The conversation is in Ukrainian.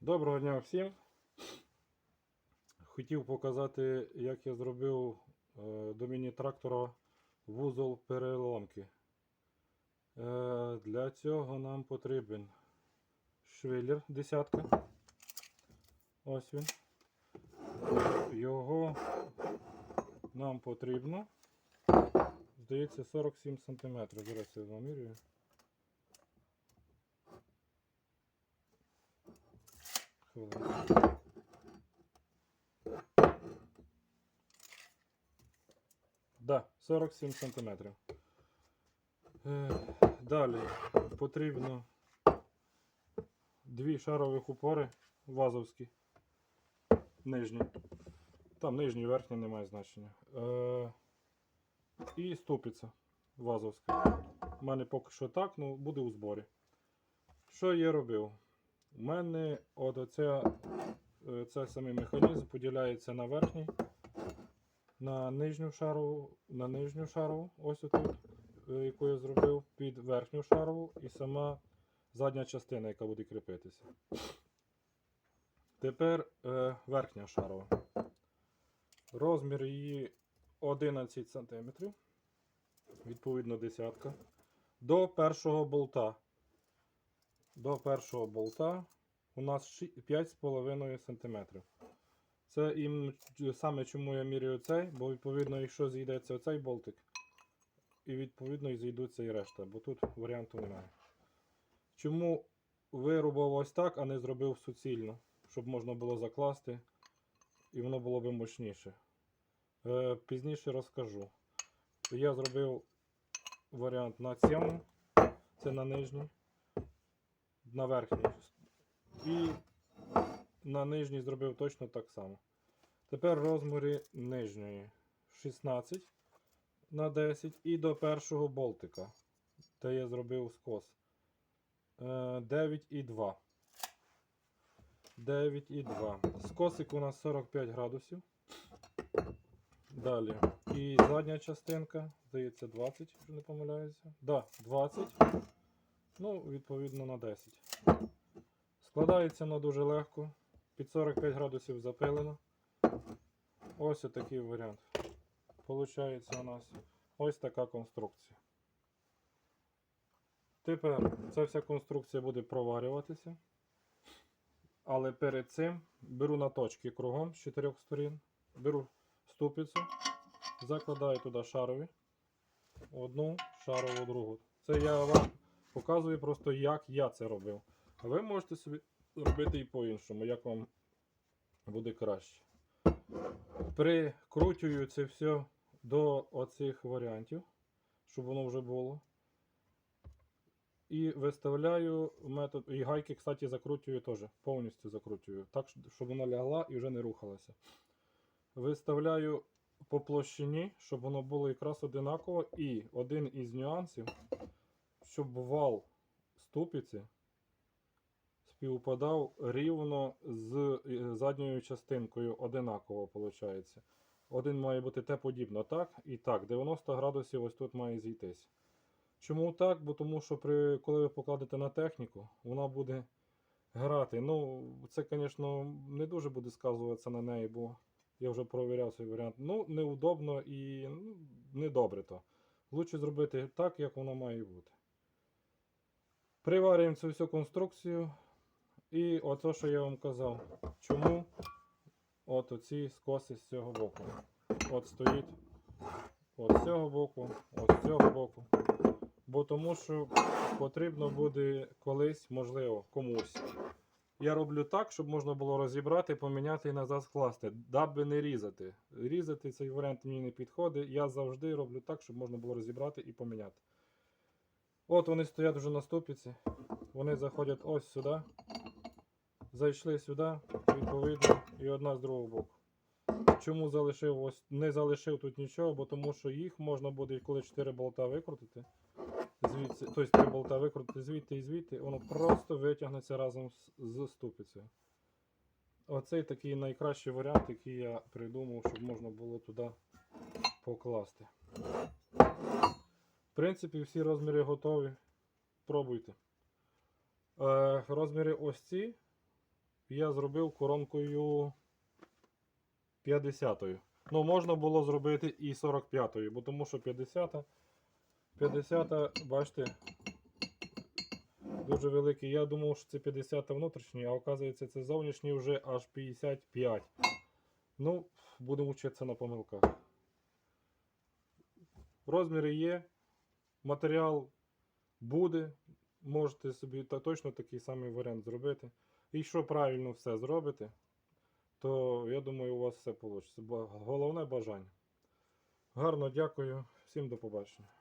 Доброго дня всім. Хотів показати, як я зробив е, до міні-трактора вузол переламки. Е, Для цього нам потрібен швеллер десятка. Ось він. Його нам потрібно. Здається, 47 см. Зараз я замірюю. Хвилинку. Да, 47 сантиметрів. Е, Далі потрібно дві шарових упори вазовські. Нижні. Там нижні, верхні немає значення. Е, і ступиця вазовська. У мене поки що так, ну буде у зборі. Що я робив? У мене от оця, е, цей самий механізм поділяється на верхній, на нижню шарову, на нижню шарову, ось отут, е, яку я зробив, під верхню шарову і сама задня частина, яка буде кріпитися. Тепер е, верхня шарова. Розмір її 11 см, відповідно десятка. До першого болта. До першого болта у нас 5,5 см. Це ім, саме чому я міряю цей, бо відповідно, якщо зійдеться оцей болтик, і відповідно і зійдуться і решта, бо тут варіанту немає. Чому вирубав ось так, а не зробив суцільно, щоб можна було закласти і воно було би мощніше. Е, пізніше розкажу. Я зробив варіант на цьому, це на нижній, на верхній. І на нижній зробив точно так само. Тепер розміри нижньої 16 на 10 і до першого болтика, де я зробив скос. Е, 9 і 2. 9 і 2. Скосик у нас 45 градусів. Далі. І задня частинка, здається, 20, якщо не помиляюся. Да, 20. Ну, відповідно, на 10. Складається воно дуже легко. Під 45 градусів запилено. Ось такий варіант. Получається у нас ось така конструкція. Тепер ця вся конструкція буде проварюватися. Але перед цим беру на точки кругом з чотирьох сторін. Беру ступицю, закладаю туди шарові. Одну шарову другу. Це я вам показую просто, як я це робив. А ви можете собі робити і по-іншому, як вам буде краще. Прикручую це все до оцих варіантів, щоб воно вже було. І виставляю метод. І гайки, кстати, закручую теж. Повністю закручую. Так, щоб вона лягла і вже не рухалася. Виставляю по площині, щоб воно було якраз одинаково. І один із нюансів, щоб вал ступиці співпадав рівно з е, задньою частинкою одинаково, виходить. Один має бути те подібно, так і так. 90 градусів ось тут має зійтись. Чому так? Бо тому що при, коли ви покладете на техніку, вона буде грати. Ну, це, звісно, не дуже буде сказуватися на неї, бо я вже провіряв цей варіант. Ну, неудобно і ну, недобре то. Лучше зробити так, як воно має бути. Приварюємо цю всю конструкцію. І оце, що я вам казав. Чому от оці скоси з цього боку. От стоїть от з цього боку, от з цього боку. Бо тому що потрібно буде колись, можливо, комусь. Я роблю так, щоб можна було розібрати, поміняти і назад скласти, даби не різати. Різати цей варіант мені не підходить. Я завжди роблю так, щоб можна було розібрати і поміняти. От вони стоять вже на ступіці. Вони заходять ось сюди. Зайшли сюди, відповідно, і одна з другого боку. Чому залишив ось не залишив тут нічого, бо тому що їх можна буде, коли 4 болта викрутити, звідси, тобто 3 болта викрутити звідти і звідти, воно просто витягнеться разом з ступицею. Оцей такий найкращий варіант, який я придумав, щоб можна було туди покласти. Принципі, всі розміри готові. Пробуйте. Е, розміри ось ці я зробив коронкою 50-ю. Ну, можна було зробити і 45-ю, бо тому що 50-та, 50-та, бачите, дуже великий. Я думав, що це 50 внутрішній, а оказується, це зовнішній вже аж 55. Ну, будемо вчитися на помилках. Розміри є, матеріал буде. Можете собі та точно такий самий варіант зробити. І якщо правильно все зробите, то я думаю, у вас все вийде. Головне бажання. Гарно дякую. Всім до побачення.